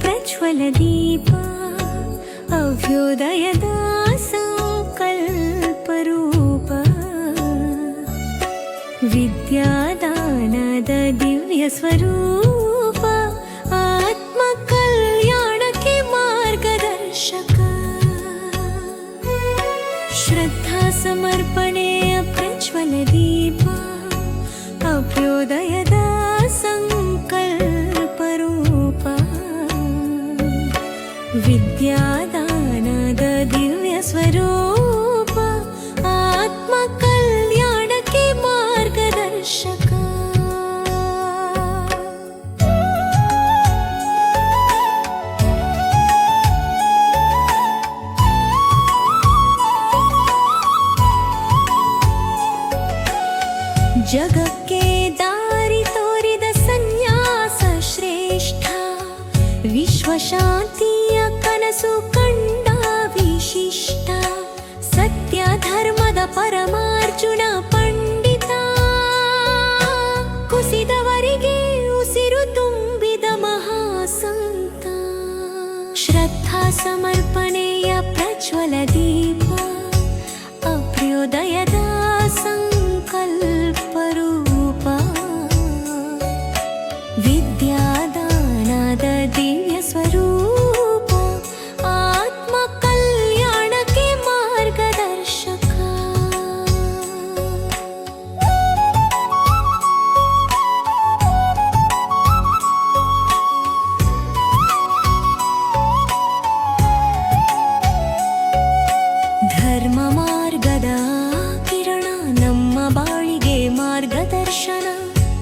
प्रज्वलदीप अभ्युदयदा सङ्कल्परूप विद्यादानद दिव्यस्वरूप आत्मकल्याणके मार्गदर्शक। श्रद्धा समर्पणे प्रज्वलदीप अभ्युदयदा विद्यादान दिव्यस्वरूप आत्मकल्याणके मार्गदर्शका। जग के दारिसोरिद सन्न्यास श्रेष्ठ विश्वशान्ति सुकण्डा विशिष्टा सत्यधर्मद परमार्जुन पण्डिता कुसवरिगी उ तु सन्ता श्रद्धा समर्पणे प्रज्वल दीपा अभ्युदयदा संकल्परूप विद्या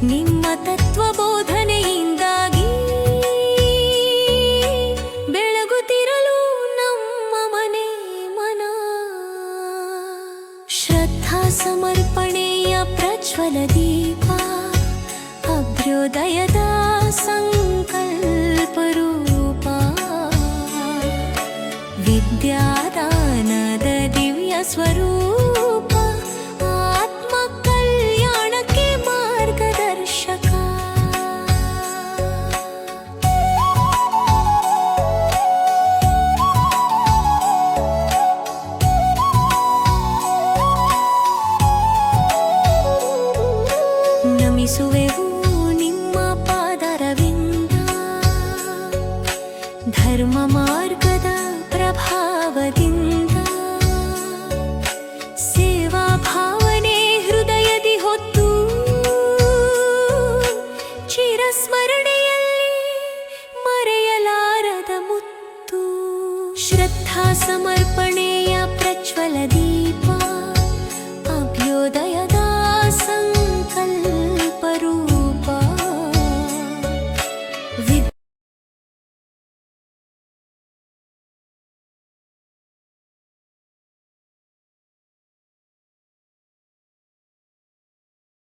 ನಿಮ್ಮ ತತ್ವಬೋಧನೆಯಿಂದಾಗಿ ಬೆಳಗುತ್ತಿರಲು ನಮ್ಮ ಮನೆ ಮನ. ಶ್ರದ್ಧಾ ಸಮರ್ಪಣೆಯ ಪ್ರಜ್ವಲ ದೀಪ, ಅಭ್ಯುದಯದ ಸಂಕಲ್ಪರೂಪ ವಿದ್ಯಾದಾನದ ದಿವ್ಯ ಸ್ವರೂಪ. ಧರ್ಮ ಮಾರ್ಗದ ಪ್ರಭಾವದಿಂದ. ಸೇವಾ ಭಾವನೆ ಹೃದಯದಿ ಹೊತ್ತು. ಚಿರಸ್ಮರಣೆಯಲ್ಲಿ ಮರೆಯಲಾರದ ಮುತ್ತು. ಶ್ರದ್ಧಾ ಸಮರ್ಪಣೆಯ ಪ್ರಜ್ವಲದಿ